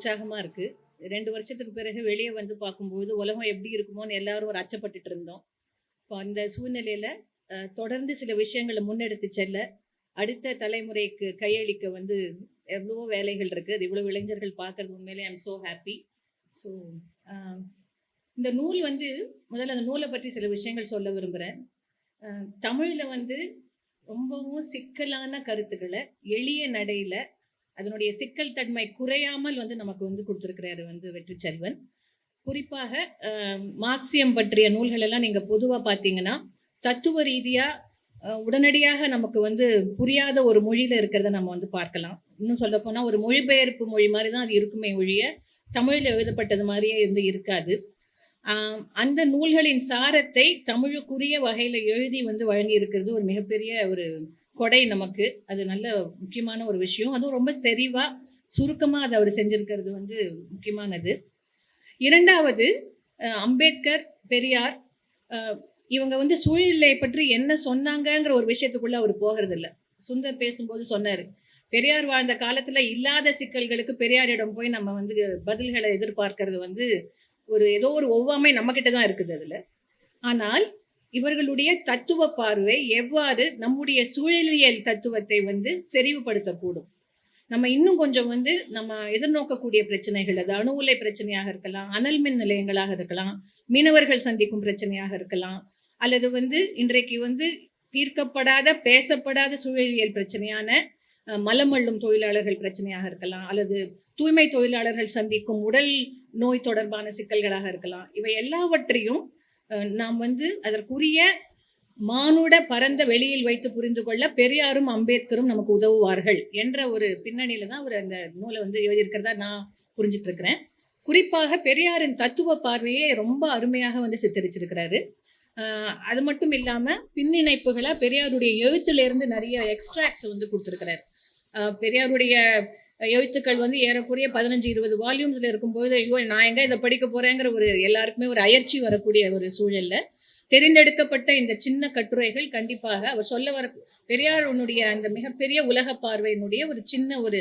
உற்சாகமாக இருக்குது ரெண்டு வருஷத்துக்கு பிறகு வெளியே வந்து பார்க்கும்போது உலகம் எப்படி இருக்குமோன்னு எல்லாரும் ஒரு அச்சப்பட்டுட்டு இருந்தோம். இப்போ அந்த சூழ்நிலையில் தொடர்ந்து சில விஷயங்களை முன்னெடுத்து செல்ல அடுத்த தலைமுறைக்கு கையளிக்க வந்து எவ்வளவோ வேலைகள் இருக்குது அது இவ்வளோ இளைஞர்கள் பார்க்கறது உண்மையிலே ஐம் ஸோ ஹாப்பி ஸோ இந்த நூல் வந்து முதல்ல அந்த நூலை பற்றி சில விஷயங்கள் சொல்ல விரும்புகிறேன் தமிழில் வந்து ரொம்பவும் சிக்கலான கருத்துக்களை எளிய நடையில் அதனுடைய சிக்கல் தன்மை குறையாமல் வந்து நமக்கு வந்து கொடுத்துருக்கிறாரு வந்து வெற்றி செல்வன். குறிப்பாக மார்க்சியம் பற்றிய நூல்கள் எல்லாம் நீங்கள் பொதுவாக பார்த்தீங்கன்னா தத்துவ ரீதியாக உடனடியாக நமக்கு வந்து புரியாத ஒரு மொழியில் இருக்கிறத நம்ம வந்து பார்க்கலாம். இன்னும் சொல்ல போனால் ஒரு மொழிபெயர்ப்பு மொழி மாதிரி தான் அது இருக்குமே ஒழிய தமிழில் எழுதப்பட்டது மாதிரியே வந்து இருக்காது. அந்த நூல்களின் சாரத்தை தமிழுக்குரிய வகையில் எழுதி வந்து வழங்கி இருக்கிறது ஒரு மிகப்பெரிய ஒரு கொடை நமக்கு அது நல்ல முக்கியமான ஒரு விஷயம். அதுவும் ரொம்ப செறிவா சுருக்கமாக அதை அவர் செஞ்சிருக்கிறது வந்து முக்கியமானது. இரண்டாவது அம்பேத்கர் பெரியார் இவங்க வந்து சூழ்நிலை பற்றி என்ன சொன்னாங்கங்கிற ஒரு விஷயத்துக்குள்ள அவர் போகிறதில்ல. சுந்தர் பேசும்போது சொன்னார் பெரியார் வாழ்ந்த காலத்துல இல்லாத சிக்கல்களுக்கு பெரியாரிடம் போய் நம்ம வந்து பதில்களை எதிர்பார்க்கறது வந்து ஒரு ஏதோ ஒரு ஒவ்வாமை நம்ம கிட்ட தான் இருக்குது அதுல. ஆனால் இவர்களுடைய தத்துவ பார்வை எவ்வாறு நம்முடைய சூழலியல் தத்துவத்தை வந்து செறிவுபடுத்தக்கூடும். நம்ம இன்னும் கொஞ்சம் வந்து நம்ம எதிர்நோக்கக்கூடிய பிரச்சனைகள் அது அணு உலை பிரச்சனையாக இருக்கலாம் அனல் மின் நிலையங்களாக இருக்கலாம் மீனவர்கள் சந்திக்கும் பிரச்சனையாக இருக்கலாம் அல்லது வந்து இன்றைக்கு வந்து தீர்க்கப்படாத பேசப்படாத சூழலியல் பிரச்சனையான மலமள்ளும் தொழிலாளர்கள் பிரச்சனையாக இருக்கலாம் அல்லது தூய்மை தொழிலாளர்கள் சந்திக்கும் உடல் நோய் தொடர்பான சிக்கல்களாக இருக்கலாம். இவை எல்லாவற்றையும் நாம் வந்து அதற்குரிய மானுட பரந்த வெளியில் வைத்து புரிந்து கொள்ள பெரியாரும் அம்பேத்கரும் நமக்கு உதவுவார்கள் என்ற ஒரு பின்னணியில தான் அவர் அந்த நூலை வந்து எழுதியிருக்கிறதா நான் புரிஞ்சிட்டு இருக்கிறேன் குறிப்பாக பெரியாரின் தத்துவ பார்வையை ரொம்ப அருமையாக வந்து சித்தரிச்சிருக்கிறாரு. அது மட்டும் இல்லாம பின்னிணைப்புகளை பெரியாருடைய எழுத்துல இருந்து நிறைய எக்ஸ்ட்ராக்ட்ஸ் வந்து கொடுத்துருக்கிறாரு. பெரியாருடைய எழுத்துக்கள் வந்து ஏறக்குறைய பதினஞ்சு இருபது வால்யூம்ஸில் இருக்கும்போது ஐயோ நான் எங்கே இதை படிக்க போகிறேங்கிற ஒரு எல்லாருக்குமே ஒரு அயற்சி வரக்கூடிய ஒரு சூழலில் தெரிந்தெடுக்கப்பட்ட இந்த சின்ன கட்டுரைகள் கண்டிப்பாக அவர் சொல்ல வர பெரியார் உன்னுடைய அந்த மிகப்பெரிய உலக பார்வையினுடைய ஒரு சின்ன ஒரு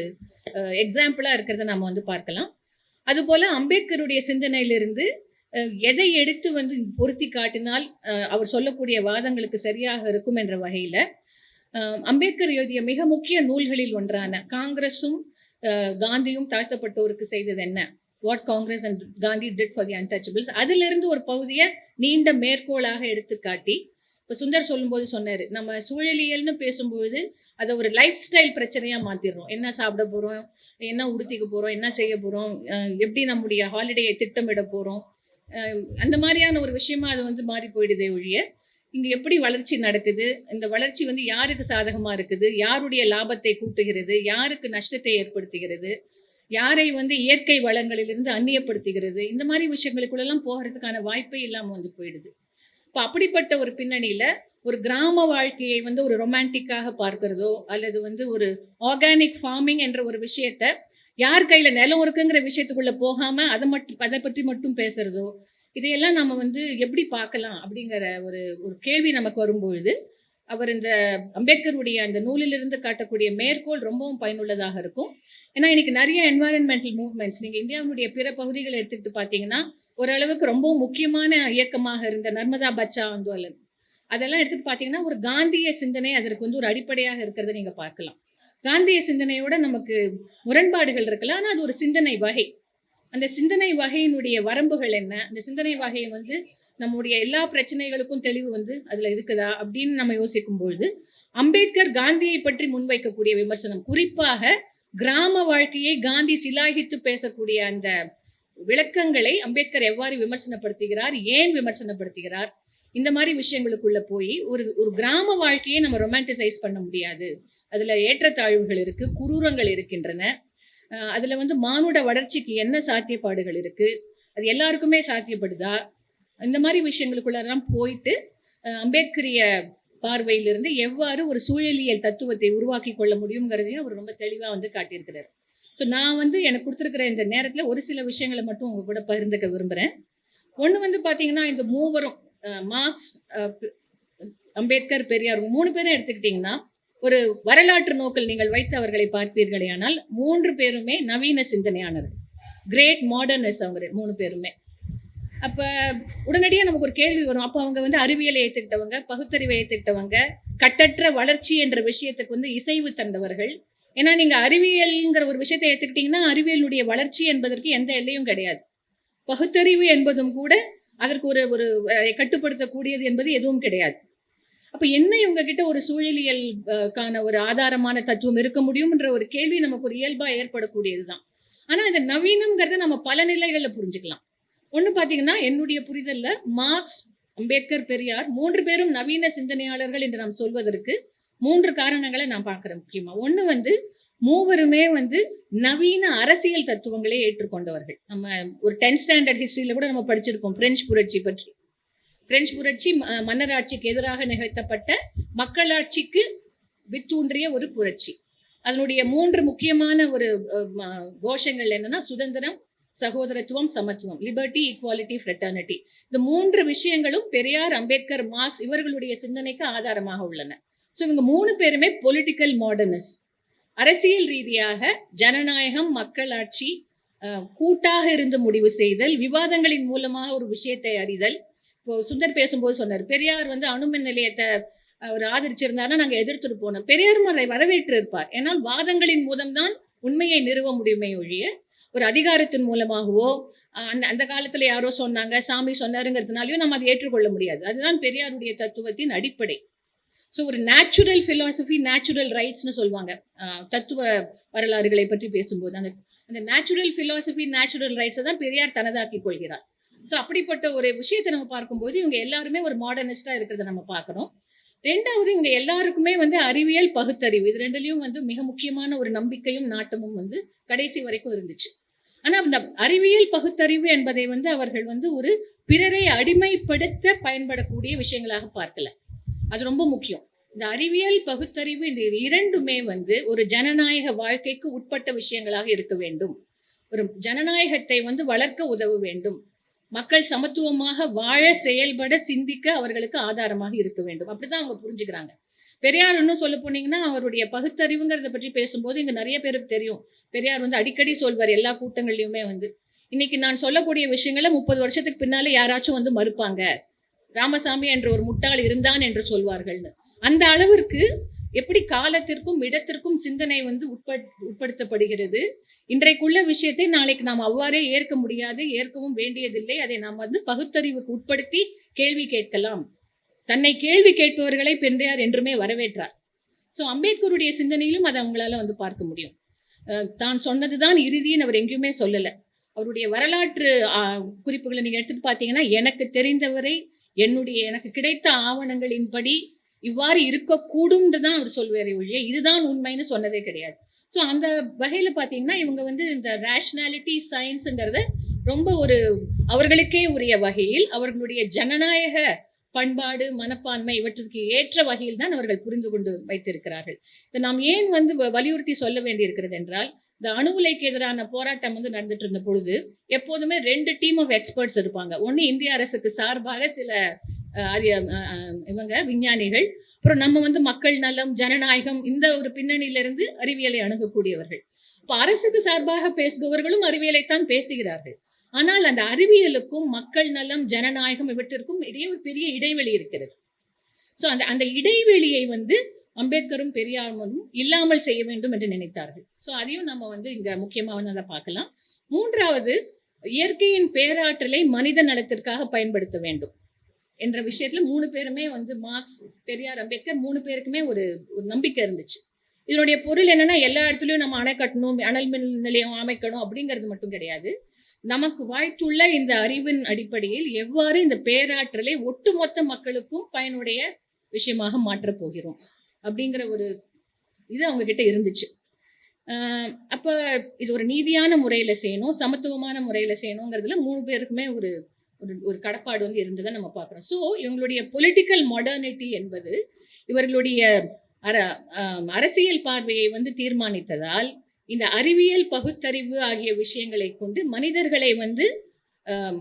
எக்ஸாம்பிளாக இருக்கிறத நம்ம வந்து பார்க்கலாம். அதுபோல் அம்பேத்கருடைய சிந்தனையிலிருந்து எதை எடுத்து வந்து பொருத்தி காட்டினால் அவர் சொல்லக்கூடிய வாதங்களுக்கு சரியாக இருக்கும் என்ற வகையில் அம்பேத்கர் எழுதிய மிக முக்கிய நூல்களில் ஒன்றான காங்கிரஸும் காந்தியும் தாழ்த்தப்பட்டோருக்கு செய்தது என்ன? What Congress and Gandhi did for the untouchables அதிலிருந்து ஒரு பகுதியை நீண்ட மேற்கோளாக எடுத்து காட்டி இப்போ சுந்தர் சொல்லும்போது சொன்னார் நம்ம சூழலியல்னு பேசும்போது அதை ஒரு லைஃப் ஸ்டைல் பிரச்சனையாக மாற்றிடுறோம் என்ன சாப்பிட போகிறோம் என்ன உடுத்திக்க போகிறோம் என்ன செய்ய போகிறோம் எப்படி நம்முடைய ஹாலிடேயை திட்டமிட போகிறோம் அந்த மாதிரியான ஒரு விஷயமா அது வந்து மாறி போயிடுதே ஒழிய இங்கே எப்படி வளர்ச்சி நடக்குது? இந்த வளர்ச்சி வந்து யாருக்கு சாதகமாக இருக்குது? யாருடைய லாபத்தை கூட்டுகிறது? யாருக்கு நஷ்டத்தை ஏற்படுத்துகிறது? யாரை வந்து இயற்கை வளங்களிலிருந்து அந்நியப்படுத்துகிறது? இந்த மாதிரி விஷயங்களுக்குள்ளெல்லாம் போகிறதுக்கான வாய்ப்பே இல்லாமல் வந்து போயிடுது. இப்போ அப்படிப்பட்ட ஒரு பின்னணியில் ஒரு கிராம வாழ்க்கையை வந்து ஒரு ரொமான்டிக்காக பார்க்கிறதோ அல்லது வந்து ஒரு ஆர்கானிக் ஃபார்மிங் என்ற ஒரு விஷயத்த யார் கையில் நிலம் இருக்குங்கிற விஷயத்துக்குள்ளே போகாமல் அதை மட்டும் அதை பற்றி மட்டும் பேசுகிறதோ இதையெல்லாம் நம்ம வந்து எப்படி பார்க்கலாம் அப்படிங்கிற ஒரு ஒரு கேள்வி நமக்கு வரும்பொழுது அவர் இந்த அம்பேத்கருடைய அந்த நூலிலிருந்து காட்டக்கூடிய மேற்கோள் ரொம்பவும் பயனுள்ளதாக இருக்கும். ஏன்னா இன்னைக்கு நிறைய என்வாரன்மெண்டல் மூவ்மெண்ட்ஸ் நீங்கள் இந்தியாவுடைய பிற பகுதிகளை எடுத்துக்கிட்டு பார்த்தீங்கன்னா ஓரளவுக்கு ரொம்பவும் முக்கியமான இயக்கமாக இருந்த நர்மதா பச்சா ஆந்தோலன். அதெல்லாம் எடுத்துட்டு பார்த்தீங்கன்னா ஒரு காந்திய சிந்தனை அதற்கு வந்து ஒரு அடிப்படையாக இருக்கிறத நீங்கள் பார்க்கலாம். காந்திய சிந்தனையோட நமக்கு முரண்பாடுகள் இருக்கலாம். ஆனால் அது ஒரு சிந்தனை வகை. அந்த சிந்தனை வகையினுடைய வரம்புகள் என்ன? அந்த சிந்தனை வகையை வந்து நம்முடைய எல்லா பிரச்சனைகளுக்கும் தெளிவு வந்து அதில் இருக்குதா அப்படின்னு நம்ம யோசிக்கும் பொழுது அம்பேத்கர் காந்தியை பற்றி முன்வைக்கக்கூடிய விமர்சனம் குறிப்பாக கிராம வாழ்க்கையை காந்தி சிலாகித்து பேசக்கூடிய அந்த விளக்கங்களை அம்பேத்கர் எவ்வாறு விமர்சனப்படுத்துகிறார் ஏன் விமர்சனப்படுத்துகிறார் இந்த மாதிரி விஷயங்களுக்குள்ள போய் ஒரு ஒரு கிராம வாழ்க்கையை நம்ம ரொமான்டிசைஸ் பண்ண முடியாது. அதுல ஏற்றத்தாழ்வுகள் இருக்கு குரூரங்கள் இருக்கின்றன. அதில் வந்து மானுட வளர்ச்சிக்கு என்ன சாத்தியப்பாடுகள் இருக்குது அது எல்லாருக்குமே சாத்தியப்படுதா? இந்த மாதிரி விஷயங்களுக்குள்ளெல்லாம் போயிட்டு அம்பேத்கரிய பார்வையிலிருந்து எவ்வாறு ஒரு சூழலியல் தத்துவத்தை உருவாக்கி கொள்ள முடியுங்கிறதையும் அவர் ரொம்ப தெளிவாக வந்து காட்டியிருக்கிறார். ஸோ நான் வந்து எனக்கு கொடுத்துருக்கிற இந்த நேரத்தில் ஒரு சில விஷயங்களை மட்டும் உங்கள் கூட பகிர்ந்துக்க விரும்புகிறேன் ஒன்று வந்து பார்த்தீங்கன்னா இந்த மூவரும் மார்க்ஸ் அம்பேத்கர் பெரியார் மூணு பேரும் எடுத்துக்கிட்டிங்கன்னா ஒரு வரலாற்று நோக்கில் நீங்கள் வைத்து அவர்களை பார்ப்பீர்களே ஆனால் மூன்று பேருமே நவீன சிந்தனையானவர்கள். கிரேட் மாடர்னஸ் அவங்க மூணு பேருமே. அப்போ உடனடியாக நமக்கு ஒரு கேள்வி வரும். அப்போ அவங்க வந்து அறிவியலை ஏற்றுக்கிட்டவங்க பகுத்தறிவை ஏற்றுக்கிட்டவங்க கட்டற்ற வளர்ச்சி என்ற விஷயத்துக்கு வந்து இசைவு தந்தவர்கள். ஏன்னா நீங்கள் அறிவியல்ங்கிற ஒரு விஷயத்தை ஏற்றுக்கிட்டீங்கன்னா அறிவியலுடைய வளர்ச்சி என்பதற்கு எந்த எல்லையும் கிடையாது. பகுத்தறிவு என்பதும் கூட அதற்கு ஒரு ஒரு கட்டுப்படுத்தக்கூடியது என்பது எதுவும் கிடையாது. அப்போ என்ன இவங்க கிட்ட ஒரு சூழலியல் ஒரு ஆதாரமான தத்துவம் இருக்க முடியும்ன்ற ஒரு கேள்வி நமக்கு ஒரு இயல்பாக ஏற்படக்கூடியது தான் ஆனால் இந்த நவீனங்கிறத நம்ம பல நிலைகளில் புரிஞ்சுக்கலாம். ஒன்று பார்த்தீங்கன்னா என்னுடைய புரிதலில் மார்க்ஸ் அம்பேத்கர் பெரியார் மூன்று பேரும் நவீன சிந்தனையாளர்கள் என்று நாம் சொல்வதற்கு மூன்று காரணங்களை நான் பார்க்குறேன் முக்கியமாக ஒன்று வந்து மூவருமே வந்து நவீன அரசியல் தத்துவங்களை ஏற்றுக்கொண்டவர்கள். நம்ம ஒரு டென்த் ஸ்டாண்டர்ட் ஹிஸ்டரியில கூட நம்ம படிச்சிருப்போம் பிரெஞ்சு புரட்சி பற்றி. பிரெஞ்சு புரட்சி ம- மன்னராட்சிக்கு எதிராக நிகழ்த்தப்பட்ட மக்களாட்சிக்கு வித்தூன்றிய ஒரு புரட்சி. அதனுடைய மூன்று முக்கியமான ஒரு கோஷங்கள் என்னன்னா சுதந்திரம் சகோதரத்துவம் சமத்துவம் லிபர்ட்டி ஈக்குவாலிட்டி ஃப்ரெட்டர்னிட்டி இந்த மூன்று விஷயங்களும் பெரியார் அம்பேத்கர் மார்க்ஸ் இவர்களுடைய சிந்தனைக்கு ஆதாரமாக உள்ளன. ஸோ இவங்க மூணு பேருமே பொலிட்டிக்கல் மாடர்னிஸ்ட் அரசியல் ரீதியாக ஜனநாயகம் மக்களாட்சி கூட்டாக இருந்து முடிவு செய்தல் விவாதங்களின் மூலமாக ஒரு விஷயத்தை அறிதல் இப்போ சுந்தர் பேசும்போது சொன்னார் பெரியார் வந்து அணுமின் நிலையத்தை அவர் ஆதரிச்சிருந்தாருன்னா நாங்கள் எதிர்த்துட்டு போனோம். பெரியாரும் அதை வரவேற்று இருப்பார் ஏன்னால் வாதங்களின் மூலம்தான் உண்மையை நிறுவ முடியுமே ஒழிய ஒரு அதிகாரத்தின் மூலமாகவோ அந்த அந்த காலத்தில் யாரோ சொன்னாங்க சாமி சொன்னாருங்கிறதுனாலையும் நம்ம அதை ஏற்றுக்கொள்ள முடியாது. அதுதான் பெரியாருடைய தத்துவத்தின் அடிப்படை. ஸோ ஒரு நேச்சுரல் ஃபிலாசபி நேச்சுரல் ரைட்ஸ்னு சொல்லுவாங்க தத்துவ வரலாறுகளை பற்றி பேசும்போது அந்த அந்த நேச்சுரல் ஃபிலாசபி நேச்சுரல் ரைட்ஸை தான் பெரியார் தனதாக்கி கொள்கிறார். ஸோ அப்படிப்பட்ட ஒரு விஷயத்தை நம்ம பார்க்கும்போது இவங்க எல்லாருமே ஒரு மாடர்னிஸ்டாக இருக்கிறத நம்ம பார்க்கணும். ரெண்டாவது இவங்க எல்லாருக்குமே வந்து அறிவியல் பகுத்தறிவு இது ரெண்டுலேயும் வந்து மிக முக்கியமான ஒரு நம்பிக்கையும் நாட்டமும் வந்து கடைசி வரைக்கும் இருந்துச்சு. ஆனால் அந்த அறிவியல் பகுத்தறிவு என்பதை வந்து அவர்கள் வந்து ஒரு பிறரை அடிமைப்படுத்த பயன்படக்கூடிய விஷயங்களாக பார்க்கல. அது ரொம்ப முக்கியம். இந்த அறிவியல் பகுத்தறிவு இந்த இரண்டுமே வந்து ஒரு ஜனநாயக வாழ்க்கைக்கு உட்பட்ட விஷயங்களாக இருக்க வேண்டும். ஒரு ஜனநாயகத்தை வந்து வளர்க்க உதவ வேண்டும். மக்கள் சமத்துவமாக வாழ செயல்பட சிந்திக்க அவர்களுக்கு ஆதாரமாக இருக்க வேண்டும். அப்படிதான் அவங்க புரிஞ்சுக்கிறாங்க. பெரியார் இன்னும் சொல்ல போனீங்கன்னா அவருடைய பகுத்தறிவுங்கிறத பற்றி பேசும்போது இங்க நிறைய பேருக்கு தெரியும். பெரியார் வந்து அடிக்கடி சொல்வார் எல்லா கூட்டங்கள்லயுமே வந்து. இன்னைக்கு நான் சொல்லக்கூடிய விஷயங்களை முப்பது வருஷத்துக்கு பின்னால யாராச்சும் வந்து மறுப்பாங்க. ராமசாமி என்ற ஒரு முட்டாள் இருந்தான் என்று சொல்வார்கள்னு. அந்த அளவிற்கு எப்படி காலத்திற்கும் இடத்திற்கும் சிந்தனை வந்து உட்பட் உட்படுத்தப்படுகிறது. இன்றைக்குள்ள விஷயத்தை நாளைக்கு நாம் அவ்வாறே ஏற்க முடியாது ஏற்கவும் வேண்டியதில்லை. அதை நாம் வந்து பகுத்தறிவுக்கு உட்படுத்தி கேள்வி கேட்கலாம். தன்னை கேள்வி கேட்பவர்களை பெண்டையார் என்றுமே வரவேற்றார். ஸோ அம்பேத்கருடைய சிந்தனையிலும் அதை அவங்களால வந்து பார்க்க முடியும். தான் சொன்னதுதான் இறுதின்னு அவர் எங்கேயுமே சொல்லலை. அவருடைய வரலாற்று குறிப்புகளை நீங்கள் எடுத்துட்டு பார்த்தீங்கன்னா எனக்கு தெரிந்தவரை என்னுடைய எனக்கு கிடைத்த ஆவணங்களின்படி இவ்வாறு இருக்கக்கூடும்னு தான் அவர் சொல்வாரே ஒழிய இதுதான் உண்மைன்னு சொன்னதே கிடையாது. ஸோ அந்த வகையில் பார்த்தீங்கன்னா இவங்க வந்து இந்த ரேஷ்னாலிட்டி சயின்ஸுங்கிறத ரொம்ப ஒரு அவர்களுக்கே உரிய வகையில் அவர்களுடைய ஜனநாயக பண்பாடு மனப்பான்மை இவற்றிற்கு ஏற்ற வகையில் தான் அவர்கள் புரிந்து கொண்டு வைத்திருக்கிறார்கள். இதை நாம் ஏன் வந்து வ- வலியுறுத்தி சொல்ல வேண்டியிருக்கிறது என்றால் இந்த அணு உலைக்கு எதிரான போராட்டம் வந்து நடந்துட்டு இருந்த பொழுது எப்போதுமே ரெண்டு டீம் ஆஃப் எக்ஸ்பர்ட்ஸ் இருப்பாங்க. ஒன்று இந்திய அரசுக்கு சார்பாக சில அறிய இவங்க விஞ்ஞானிகள். அப்புறம் நம்ம வந்து மக்கள் நலம் ஜனநாயகம் இந்த ஒரு பின்னணியிலிருந்து அறிவியலை அணுகக்கூடியவர்கள். இப்போ அரசுக்கு சார்பாக பேசுபவர்களும் அறிவியலைத்தான் பேசுகிறார்கள். ஆனால் அந்த அறிவியலுக்கும் மக்கள் நலம் ஜனநாயகம் இவற்றிற்கும் இடையே ஒரு பெரிய இடைவெளி இருக்கிறது. ஸோ அந்த அந்த இடைவெளியை வந்து அம்பேத்கரும் பெரியாரும் இல்லாமல் செய்ய வேண்டும் என்று நினைத்தார்கள். ஸோ அதையும் நம்ம வந்து இங்க முக்கியமாக வந்து அதை பார்க்கலாம். மூன்றாவது இயற்கையின் பேராற்றலை மனித நலத்திற்காக பயன்படுத்த வேண்டும். என்ற விஷயத்துல மூணு பேருமே வந்து மார்க்ஸ் பெரியார் அம்பேத்கர் மூணு பேருக்குமே ஒரு ஒரு நம்பிக்கை இருந்துச்சு. இதனுடைய பொருள் என்னன்னா எல்லா இடத்துலயும் நம்ம அணை கட்டணும் அனல் மின் நிலையம் அமைக்கணும் அப்படிங்கிறது மட்டும் கிடையாது. நமக்கு வாய்த்துள்ள இந்த அறிவின் அடிப்படையில் எவ்வாறு இந்த பேராற்றலை ஒட்டுமொத்த மக்களுக்கும் பயனுடைய விஷயமாக மாற்றப் போகிறோம் அப்படிங்கிற ஒரு இது அவங்க கிட்ட இருந்துச்சு அப்போ இது ஒரு நீதியான முறையில் செய்யணும் சமத்துவமான முறையில் செய்யணுங்கிறதுல மூணு பேருக்குமே ஒரு ஒரு ஒரு கடப்பாடு வந்து இருந்ததை நம்ம பார்க்குறோம். ஸோ இவங்களுடைய பொலிட்டிக்கல் மாடர்னிட்டி என்பது இவர்களுடைய அர அரசியல் பார்வையை வந்து தீர்மானித்ததால் இந்த அறிவியல் பகுத்தறிவு ஆகிய விஷயங்களை கொண்டு மனிதர்களை வந்து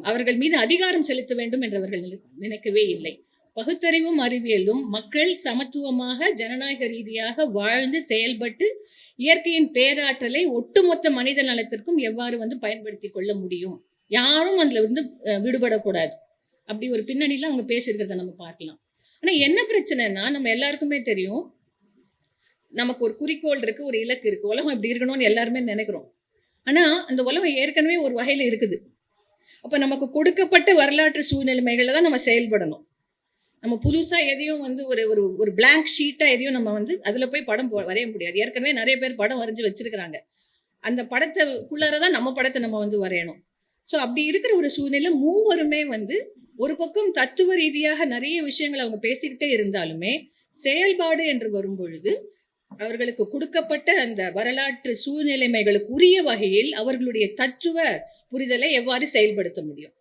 அவர்கள் மீது அதிகாரம் செலுத்த வேண்டும் என்று அவர்கள் நினை- நினைக்கவே இல்லை. பகுத்தறிவும் அறிவியலும் மக்கள் சமத்துவமாக ஜனநாயக ரீதியாக வாழ்ந்து செயல்பட்டு இயற்கையின் பேராற்றலை ஒட்டுமொத்த மனித நலத்திற்கும் எவ்வாறு வந்து பயன்படுத்தி கொள்ள முடியும்? யாரும் அதில் வந்து விடுபடக்கூடாது. அப்படி ஒரு பின்னணியில் அவங்க பேசியிருக்கிறத நம்ம பார்க்கலாம். ஆனால் என்ன பிரச்சனைனா நம்ம எல்லாருக்குமே தெரியும். நமக்கு ஒரு குறிக்கோள் இருக்கு ஒரு இலக்கு இருக்கு. உலகம் இப்படி இருக்கணும்னு எல்லாருமே நினைக்கிறோம். ஆனால் அந்த உலகம் ஏற்கனவே ஒரு வகையில் இருக்குது. அப்போ நமக்கு கொடுக்கப்பட்ட வரலாற்று சூழ்நிலைமைகளை தான் நம்ம செயல்படணும். நம்ம புதுசாக எதையும் வந்து ஒரு ஒரு ஒரு பிளாங்க் ஷீட்டாக எதையும் நம்ம வந்து அதில் போய் படம் வரைய முடியாது. ஏற்கனவே நிறைய பேர் படம் வரைஞ்சு வச்சிருக்கிறாங்க. அந்த படத்தை தான் நம்ம படத்தை நம்ம வந்து வரையணும். ஸோ அப்படி இருக்கிற ஒரு சூழ்நிலை மூவருமே வந்து ஒரு பக்கம் தத்துவ ரீதியாக நிறைய விஷயங்கள் அவங்க பேசிக்கிட்டே இருந்தாலுமே செயல்பாடு என்று வரும் பொழுது அவர்களுக்கு கொடுக்கப்பட்ட அந்த வரலாற்று சூழ்நிலைமைகளுக்கு உரிய வகையில் அவர்களுடைய தத்துவ புரிதலை எவ்வாறு செயல்படுத்த முடியும்?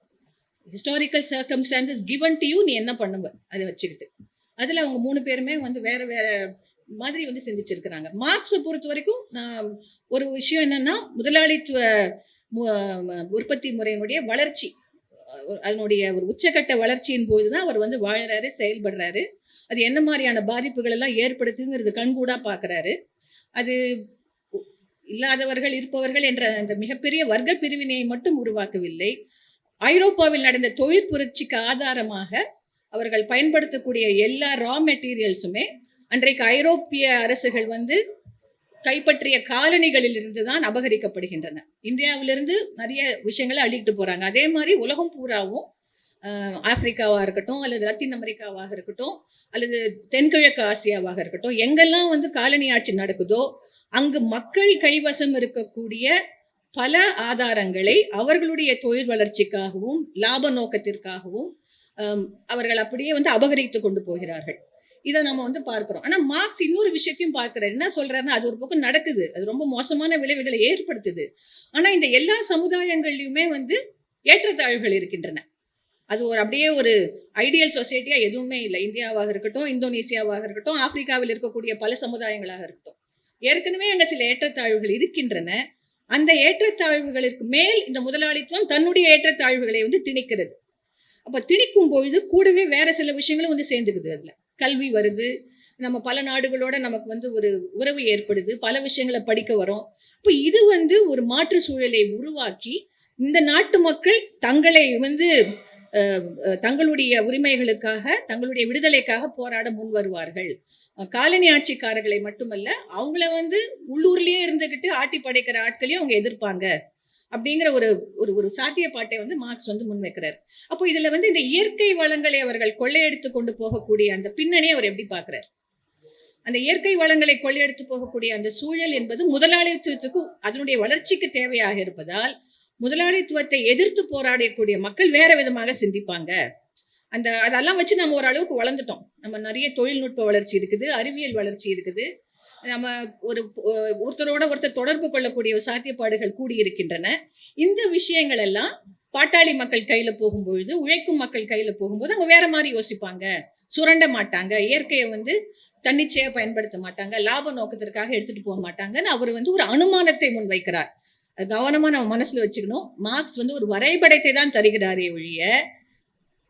Historical circumstances given to you நீ என்ன பண்ணுவ? அதை வச்சுக்கிட்டு. அதில் அவங்க மூணு பேருமே வந்து வேற வேற மாதிரி வந்து சிந்திச்சிருக்கிறாங்க. மார்க்ஸை பொறுத்த வரைக்கும் நான் ஒரு விஷயம் என்னன்னா முதலாளித்துவ உற்பத்தி முறையினுடைய வளர்ச்சி. அதனுடைய ஒரு உச்சக்கட்ட வளர்ச்சியின் போது தான் அவர் வந்து வாழறாரு செயல்படுறாரு. அது என்ன மாதிரியான பாதிப்புகள் எல்லாம் ஏற்படுத்துங்கிறது கண்கூடா பார்க்கறாரு அது இல்லாதவர்கள் இருப்பவர்கள் என்ற அந்த மிகப்பெரிய வர்க்க பிரிவினையை மட்டும் உருவாக்கவில்லை. ஐரோப்பாவில் நடந்த தொழிற் புரட்சிக்கு ஆதாரமாக அவர்கள் பயன்படுத்தக்கூடிய எல்லா ரா மெட்டீரியல்ஸுமே அன்றைக்கு ஐரோப்பிய அரசுகள் வந்து கைப்பற்றிய காலனிகளில் இருந்து தான் அபகரிக்கப்படுகின்றன. இந்தியாவிலிருந்து நிறைய விஷயங்களை அள்ளிட்டு போறாங்க. அதே மாதிரி உலகம் பூராவும் ஆப்பிரிக்காவாக இருக்கட்டும் அல்லது லத்தீன் அமெரிக்காவாக இருக்கட்டும் அல்லது தென்கிழக்கு ஆசியாவாக இருக்கட்டும் எங்கெல்லாம் வந்து காலனி ஆட்சி நடக்குதோ அங்கு மக்கள் கைவசம் இருக்கக்கூடிய பல ஆதாரங்களை அவர்களுடைய தொழில் வளர்ச்சிக்காகவும் லாப நோக்கத்திற்காகவும் அவர்கள் அப்படியே வந்து அபகரித்து கொண்டு போகிறார்கள். இதை நம்ம வந்து பார்க்கிறோம். ஆனா மார்க்ஸ் இன்னொரு விஷயத்தையும் பார்க்கிறார். என்ன சொல்றாருன்னா அது ஒரு பக்கம் நடக்குது. அது ரொம்ப மோசமான விளைவுகளை ஏற்படுத்துது. ஆனா இந்த எல்லா சமுதாயங்கள்லயுமே வந்து ஏற்றத்தாழ்வுகள் இருக்கின்றன. அது ஒரு அப்படியே ஒரு ஐடியல் சொசைட்டியா எதுவுமே இல்லை. இந்தியாவாக இருக்கட்டும் இந்தோனேசியாவாக இருக்கட்டும் ஆப்பிரிக்காவில் இருக்கக்கூடிய பல சமுதாயங்களாக இருக்கட்டும். ஏற்கனவே அங்கே சில ஏற்றத்தாழ்வுகள் இருக்கின்றன. அந்த ஏற்றத்தாழ்வுகளுக்கு மேல் இந்த முதலாளித்துவம் தன்னுடைய ஏற்றத்தாழ்வுகளை வந்து திணிக்கிறது. அப்போ திணிக்கும் பொழுது கூடவே வேற சில விஷயங்களும் வந்து சேர்ந்துக்குது அதில். கல்வி வருது. நம்ம பல நாடுகளோட நமக்கு வந்து ஒரு உறவு ஏற்படுது. பல விஷயங்களை படிக்க வரோம். இப்போ இது வந்து ஒரு மாற்று சூழலை உருவாக்கி இந்த நாட்டு மக்கள் தங்களை வந்து தங்களுடைய உரிமைகளுக்காக தங்களுடைய விடுதலைக்காக போராட முன் வருவார்கள். காலனி ஆட்சிக்காரர்களை மட்டுமல்ல அவங்கள வந்து உள்ளூர்லயே இருந்துகிட்டு ஆட்டி படைக்கிற ஆட்களையும் அவங்க எதிர்ப்பாங்க. அப்படிங்கிற ஒரு ஒரு ஒரு சாத்தியப்பாட்டை வந்து மார்க்ஸ் வந்து முன்வைக்கிறார். அப்போ இதுல வந்து இந்த இயற்கை வளங்களை அவர்கள் கொள்ளையடித்து கொண்டு போகக்கூடிய அந்த பின்னணியை அவர் எப்படி பார்க்கிறார்? அந்த இயற்கை வளங்களை கொள்ளையடித்து போகக்கூடிய அந்த சூழல் என்பது முதலாளித்துவத்துக்கு அதனுடைய வளர்ச்சிக்கு தேவையாக இருப்பதால் முதலாளித்துவத்தை எதிர்த்து போராடக்கூடிய மக்கள் வேற விதமாக சிந்திப்பாங்க. அந்த அதெல்லாம் வச்சு நம்ம ஓரளவுக்கு வளர்ந்துட்டோம். நம்ம நிறைய தொழில்நுட்ப வளர்ச்சி இருக்குது அறிவியல் வளர்ச்சி இருக்குது. நம்ம ஒரு ஒருத்தரோட ஒருத்தர் தொடர்பு கொள்ளக்கூடிய சாத்தியப்பாடுகள் கூடியிருக்கின்றன. இந்த விஷயங்கள் எல்லாம் பாட்டாளி மக்கள் கையில போகும்பொழுது உழைக்கும் மக்கள் கையில போகும்போது அவங்க வேற மாதிரி யோசிப்பாங்க. சுரண்ட மாட்டாங்க. இயற்கையை வந்து தன்னிச்சையா பயன்படுத்த மாட்டாங்க. லாப நோக்கத்திற்காக எடுத்துட்டு போக மாட்டாங்கன்னு அவர் வந்து ஒரு அனுமானத்தை முன்வைக்கிறார். அது கவனமா நம்ம மனசுல வச்சுக்கணும். மார்க்ஸ் வந்து ஒரு வரைபடத்தை தான் தருகிறாரே ஒழிய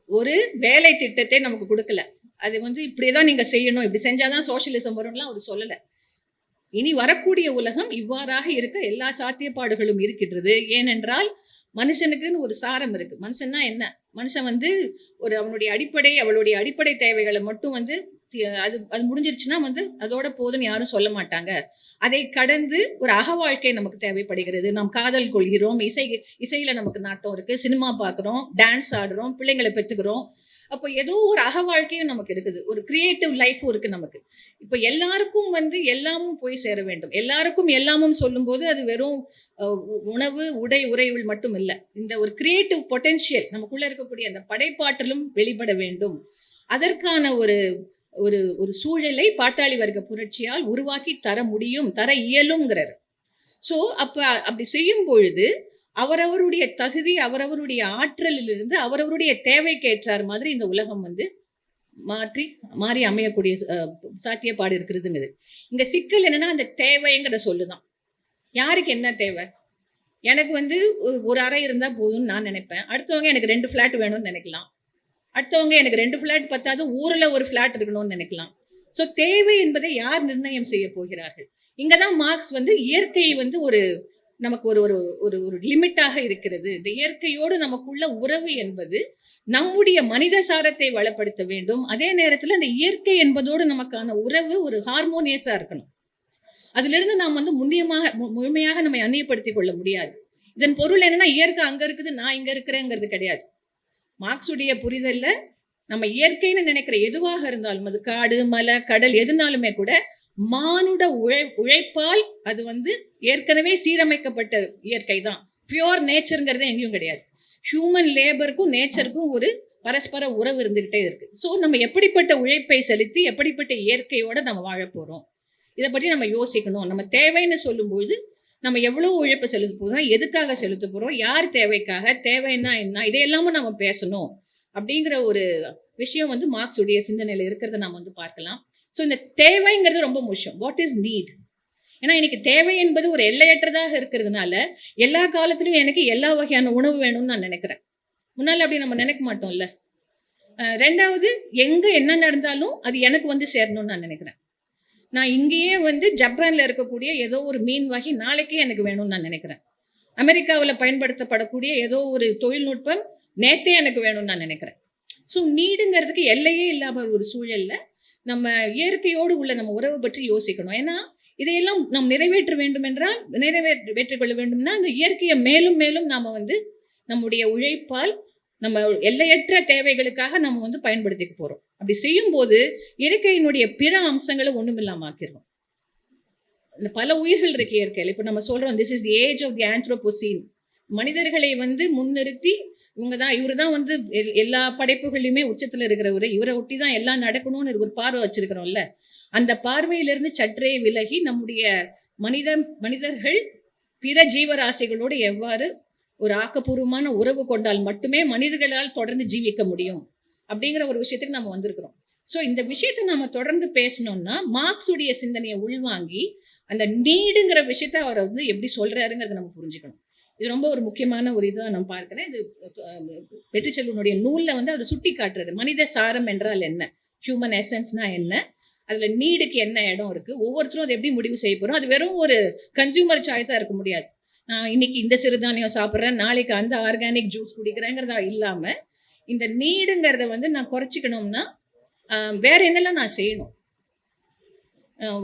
ஒரு வேலை திட்டத்தை நமக்கு கொடுக்கல. அது வந்து இப்படிதான் நீங்க செய்யணும். இப்படி செஞ்சாதான் சோசியலிசம் வரும்லாம் அவர் சொல்லலை. இனி வரக்கூடிய உலகம் இவ்வாறாக இருக்க எல்லா சாத்தியப்பாடுகளும் இருக்கின்றது. ஏனென்றால் மனுஷனுக்குன்னு ஒரு சாரம் இருக்கு. மனுஷன்னா என்ன? மனுஷன் வந்து ஒரு அவனுடைய அடிப்படை அவளுடைய அடிப்படை தேவைகளை மட்டும் வந்து அது அது முடிஞ்சிருச்சுன்னா வந்து அதோட போதுன்னு யாரும் சொல்ல மாட்டாங்க. அதை கடந்து ஒரு அக வாழ்க்கை நமக்கு தேவைப்படுகிறது. நாம் காதல் கொள்கிறோம். இசை இசையில நமக்கு நாட்டம் இருக்கு. சினிமா பார்க்குறோம் டான்ஸ் ஆடுறோம். பிள்ளைங்களை பெற்றுக்கிறோம். அப்போ ஏதோ ஒரு அக வாழ்க்கையும் நமக்கு இருக்குது. ஒரு கிரியேட்டிவ் லைஃபும் இருக்கு நமக்கு. இப்போ எல்லாருக்கும் வந்து எல்லாமும் போய் சேர வேண்டும். எல்லாருக்கும் எல்லாமும் சொல்லும்போது அது வெறும் உணவு உடை உறைவுள் மட்டும் இல்லை இந்த ஒரு கிரியேட்டிவ் பொட்டென்ஷியல் நமக்குள்ள இருக்கக்கூடிய அந்த படைப்பாற்றலும் வெளிப்பட வேண்டும். அதற்கான ஒரு ஒரு ஒரு சூழலை பாட்டாளி வர்க்க புரட்சியால் உருவாக்கி தர முடியும் தர இயலுங்கிறார் ஸோ அப்போ அப்படி செய்யும் பொழுது அவரவருடைய தகுதி அவரவருடைய ஆற்றலிலிருந்து அவரவருடைய தேவைக்கு ஏற்றார் மாதிரி இந்த உலகம் வந்து மாற்றி மாறி அமையக்கூடிய சாத்தியப்பாடு இருக்கிறதுங்கிறது இங்க சிக்கல் என்னன்னா அந்த தேவைங்கிற சொல்லுதான். யாருக்கு என்ன தேவை? எனக்கு வந்து ஒரு ஒரு அறை இருந்தா போதும்னு நான் நினைப்பேன். அடுத்தவங்க எனக்கு ரெண்டு ஃபிளாட் வேணும்னு நினைக்கலாம். அடுத்தவங்க எனக்கு ரெண்டு ஃப்ளாட் பத்தாது ஊர்ல ஒரு ஃப்ளாட் இருக்கணும்னு நினைக்கலாம். ஸோ தேவை என்பதை யார் நிர்ணயம் செய்ய போகிறார்கள்? இங்கதான் மார்க்ஸ் வந்து இயற்கை வந்து ஒரு நமக்கு ஒரு ஒரு ஒரு ஒரு லிமிட்டாக இருக்கிறது. இந்த இயற்கையோடு நமக்குள்ள உறவு என்பது நம்முடைய மனித சாரத்தை வளப்படுத்த வேண்டும். அதே நேரத்தில் இந்த இயற்கை என்பதோடு நமக்கான உறவு ஒரு ஹார்மோனியஸா இருக்கணும். அதிலிருந்து நாம் வந்து முன்னியமாக மு- முழுமையாக நம்மை அந்நியப்படுத்திக் கொள்ள முடியாது. இதன் பொருள் என்னன்னா இயற்கை அங்க இருக்குது நான் இங்க இருக்கிறேங்கிறது கிடையாது. மார்க்ஸுடைய புரிதல்ல நம்ம இயற்கைன்னு நினைக்கிற எதுவாக இருந்தாலும் அது காடு மலை கடல் எதுனாலுமே கூட மானுட உழை உழைப்பால் அது வந்து ஏற்கனவே சீரமைக்கப்பட்ட இயற்கை தான் பியோர் நேச்சருங்கிறது எங்கேயும் கிடையாது. ஹியூமன் லேபருக்கும் நேச்சருக்கும் ஒரு பரஸ்பர உறவு இருந்துகிட்டே இருக்கு. ஸோ நம்ம எப்படிப்பட்ட உழைப்பை செலுத்தி எப்படிப்பட்ட இயற்கையோட நம்ம வாழ போகிறோம் இதை பற்றி நம்ம யோசிக்கணும். நம்ம தேவைன்னு சொல்லும்போது நம்ம எவ்வளோ உழைப்பு செலுத்த போகிறோம் எதுக்காக செலுத்த போகிறோம் யார் தேவைக்காக தேவைன்னா என்ன இதையெல்லாமும் நம்ம பேசணும் அப்படிங்கிற ஒரு விஷயம் வந்து மார்க்ஸுடைய சிந்தனையில் இருக்கிறத நம்ம வந்து பார்க்கலாம். ஸோ இந்த தேவைங்கிறது ரொம்ப முக்கியம். வாட் இஸ் நீட் ஏன்னா எனக்கு தேவை என்பது ஒரு எல்லையற்றதாக இருக்கிறதுனால எல்லா காலத்துலையும் எனக்கு எல்லா வகையான உணவு வேணும்னு நான் நினைக்கிறேன். முன்னால் அப்படி நம்ம நினைக்க மாட்டோம்ல. ரெண்டாவது எங்கே என்ன நடந்தாலும் அது எனக்கு வந்து சேரணும்னு நான் நினைக்கிறேன். நான் இங்கேயே வந்து ஜப்ரானில் இருக்கக்கூடிய ஏதோ ஒரு மீன் வகை நாளைக்கே எனக்கு வேணும்னு நான் நினைக்கிறேன். அமெரிக்காவில் பயன்படுத்தப்படக்கூடிய ஏதோ ஒரு தொழில்நுட்பம் நேத்தே எனக்கு வேணும்னு நான் நினைக்கிறேன். ஸோ நீடுங்கிறதுக்கு எல்லையே இல்லாமல் ஒரு சூழலில் நம்ம இயற்கையோடு உள்ள நம்ம உறவு பற்றி யோசிக்கணும். ஏன்னா இதையெல்லாம் நாம் நிறைவேற்ற வேண்டும் என்றால் நிறைவேற்றிக் கொள்ள வேண்டும்னா அந்த இயற்கையை மேலும் மேலும் நாம் வந்து நம்முடைய உழைப்பால் நம்ம எல்லையற்ற தேவைகளுக்காக நம்ம வந்து பயன்படுத்திக்க போகிறோம் அப்படி செய்யும்போது இயற்கையினுடைய பிற அம்சங்களை ஒன்றும் இல்லாமல் ஆக்கிடுவோம் இந்த பல உயிர்கள் இருக்கு இயற்கையில். இப்போ நம்ம சொல்கிறோம் this is the age of the Anthropocene மனிதர்களை வந்து முன்னிறுத்தி இவங்க தான் இவரு தான் வந்து எல்- எல்லா படைப்புகளிலுமே உச்சத்தில் இருக்கிறவர். இவரை ஒட்டி தான் எல்லாம் நடக்கணும்னு ஒரு பார்வை வச்சிருக்கிறோம்ல. அந்த பார்வையிலிருந்து சற்றே விலகி நம்முடைய மனித மனிதர்கள் பிற ஜீவராசிகளோடு எவ்வாறு ஒரு ஆக்கப்பூர்வமான உறவு கொண்டால் மட்டுமே மனிதர்களால் தொடர்ந்து ஜீவிக்க முடியும் அப்படிங்கிற ஒரு விஷயத்துக்கு நம்ம வந்திருக்கிறோம். ஸோ இந்த விஷயத்தை நம்ம தொடர்ந்து பேசணும்னா மார்க்ஸுடைய சிந்தனையை உள்வாங்கி அந்த நீடுங்கிற விஷயத்த அவர் வந்து எப்படி சொல்றாருங்கிறத நம்ம புரிஞ்சுக்கணும். இது ரொம்ப ஒரு முக்கியமான ஒரு இதாக நான் பார்க்கிறேன். இது வெற்றிச்செல்வனுடைய நூலில் வந்து அவர் சுட்டி காட்டுறது. மனித சாரம் என்றால் என்ன? ஹியூமன் எசன்ஸ்னா என்ன? அதில் நீடுக்கு என்ன இடம் இருக்குது ஒவ்வொருத்தரும் அதை எப்படி முடிவு செய்ய போகிறோம் அது வெறும் ஒரு கன்சியூமர் சாய்ஸாக இருக்க முடியாது. நான் இன்னைக்கு இந்த சிறுதானியம் சாப்பிட்றேன் நாளைக்கு அந்த ஆர்கானிக் ஜூஸ் குடிக்கிறேங்கிறதா இல்லாமல் இந்த நீடுங்கிறத வந்து நான் குறைச்சிக்கணும்னா வேற என்னெல்லாம் நான் செய்யணும்?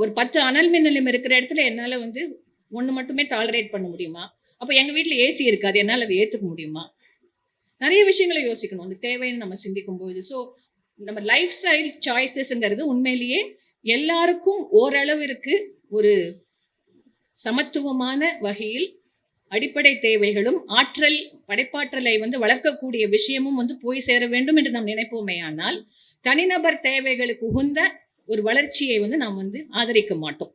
ஒரு பத்து அனல் மின் நிலையம் இருக்கிற இடத்துல என்னால் வந்து ஒன்று மட்டுமே டாலரேட் பண்ண முடியுமா? அப்போ எங்கள் வீட்டில் ஏசி இருக்காது. என்னால் அதை ஏற்றுக்க முடியுமா? நிறைய விஷயங்களை யோசிக்கணும். அந்த தேவைன்னு நம்ம சிந்திக்கும் போது ஸோ நம்ம லைஃப் ஸ்டைல் சாய்ஸஸ்ங்கிறது உண்மையிலேயே எல்லாருக்கும் ஓரளவிற்கு ஒரு சமத்துவமான வகையில் அடிப்படை தேவைகளும் ஆற்றல் படைப்பாற்றலை வந்து வளர்க்கக்கூடிய விஷயமும் வந்து போய் சேர வேண்டும் என்று நாம் நினைப்போமே ஆனால் தனிநபர் தேவைகளுக்கு உகந்த ஒரு வளர்ச்சியை வந்து நாம் வந்து ஆதரிக்க மாட்டோம்.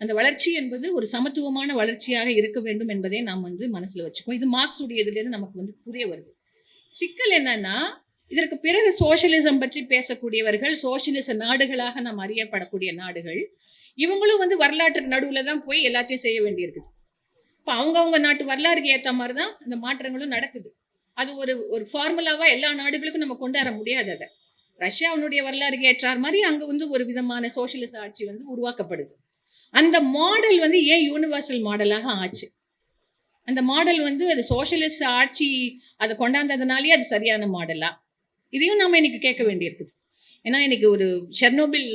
அந்த வளர்ச்சி என்பது ஒரு சமத்துவமான வளர்ச்சியாக இருக்க வேண்டும் என்பதை நாம் வந்து மனசில் வச்சுக்கோம் இது மார்க்ஸ் உடையதுலேருந்து நமக்கு வந்து புரிய வருது. சிக்கல் என்னன்னா இதற்கு பிறகு சோஷியலிசம் பற்றி பேசக்கூடியவர்கள் சோஷியலிச நாடுகளாக நாம் அறியப்படக்கூடிய நாடுகள் இவங்களும் வந்து வரலாற்று நடுவில் தான் போய் எல்லாத்தையும் செய்ய வேண்டியிருக்குது. இப்போ அவங்கவுங்க நாட்டு வரலாறுக்கு ஏற்ற மாதிரி தான் இந்த மாற்றங்களும் நடக்குது. அது ஒரு ஒரு ஃபார்முலாவாக எல்லா நாடுகளுக்கும் நம்ம கொண்டு வர முடியாது அதை. ரஷ்யாவினுடைய வரலாறுக்கு ஏற்றார் மாதிரி அங்கே வந்து ஒரு விதமான சோஷியலிச ஆட்சி வந்து உருவாக்கப்படுது. அந்த மாடல் வந்து ஏன் யூனிவர்சல் மாடலாக ஆச்சு? அந்த மாடல் வந்து அது சோஷியலிஸ்ட் ஆட்சி அதை கொண்டாந்ததுனாலேயே அது சரியான மாடலா இதையும் நாம் இன்னைக்கு கேட்க வேண்டியிருக்குது. ஏன்னா இன்னைக்கு ஒரு ஷெர்னோபில்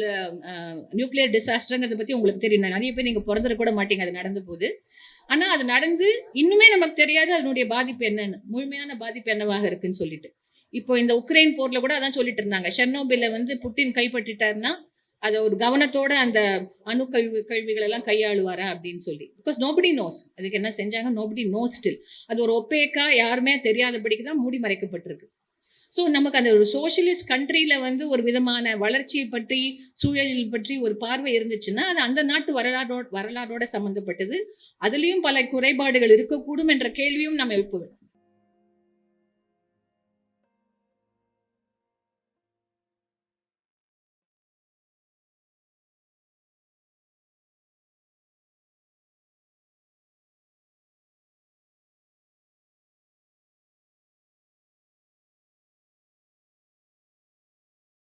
நியூக்ளியர் டிசாஸ்டருங்கிறத பற்றி உங்களுக்கு தெரியும். நிறைய பேர் நீங்கள் பிறந்துட கூட மாட்டீங்க அது நடந்த போது. ஆனால் அது நடந்து இன்னுமே நமக்கு தெரியாது அதனுடைய பாதிப்பு என்னன்னு. முழுமையான பாதிப்பு என்னவாக இருக்குன்னு சொல்லிட்டு. இப்போ இந்த உக்ரைன் போரில் கூட அதான் சொல்லிட்டு இருந்தாங்க. ஷெர்னோபில்ல வந்து புட்டின் கைப்பற்றிட்டாருன்னா அதை ஒரு கவனத்தோட அந்த அணு கழிவு கழிவுகள் எல்லாம் கையாளுவாரா அப்படின்னு சொல்லி. பிகாஸ் நோபடி நோஸ் அதுக்கு என்ன செஞ்சாங்க? நோபடி நோ ஸ்டில் அது ஒரு ஒப்பேக்கா யாருமே தெரியாதபடிக்கு தான் மூடி மறைக்கப்பட்டிருக்கு. ஸோ நமக்கு அந்த ஒரு சோஷியலிஸ்ட் கண்ட்ரியில வந்து ஒரு விதமான வளர்ச்சியை பற்றி சூழலில் பற்றி ஒரு பார்வை இருந்துச்சுன்னா அது அந்த நாட்டு வரலாறோட வரலாறோட சம்மந்தப்பட்டது அதுலேயும் பல குறைபாடுகள் இருக்கக்கூடும் என்ற கேள்வியும் நம்ம எழுப்புவோம்.